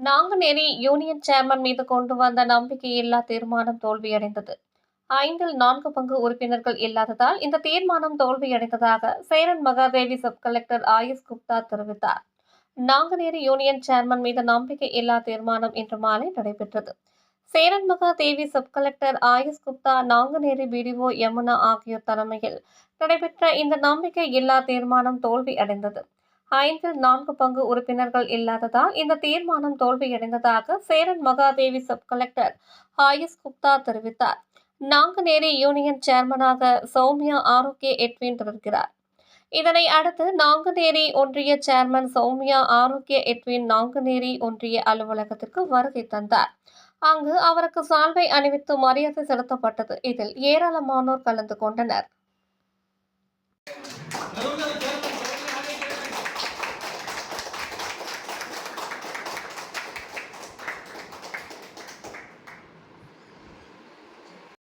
Nanguneri union chairman மீது கொண்டு வந்த நம்பிக்கையில்லா தீர்மானம் தோல்வியடைந்தது. ஐந்தில் நான்கு பங்கு உறுப்பினர்கள் இல்லாததால் இந்த தீர்மானம் தோல்வியடைந்ததாக சேரன் மகாதேவி சப் கலெக்டர் ஆயுஷ் குப்தா தெரிவித்தார். நாங்குநேரி யூனியன் சேர்மன் மீது நம்பிக்கை இல்லா தீர்மானம் இன்று மாலை நடைபெற்றது. Cheran Mahadevi sub collector Ayush Gupta Nanguneri BDO Yamuna ஆகியோர் தலைமையில் நடைபெற்ற இந்த நம்பிக்கை இல்லா தீர்மானம் தோல்வி அடைந்தது ஐந்தில் நான்கு பங்கு உறுப்பினர்கள் இல்லாததால் இந்த தீர்மானம் தோல்வியடைந்ததாக சேரன் மகாதேவி சப் கலெக்டர் ஆயுஷ் குப்தா தெரிவித்தார். நாங்குநேரி யூனியன் சேர்மனாக சௌமியா ஆரோக்கிய எட்வின் தொடர்கிறார். இதனை அடுத்து நாங்குநேரி ஒன்றிய சேர்மன் சௌமியா ஆரோக்கிய எட்வின் நாங்குநேரி ஒன்றிய அலுவலகத்திற்கு வருகை தந்தார். அங்கு அவருக்கு சால்வை அணிவித்து மரியாதை செலுத்தப்பட்டது. இதில் ஏராளமானோர் கலந்து கொண்டனர்.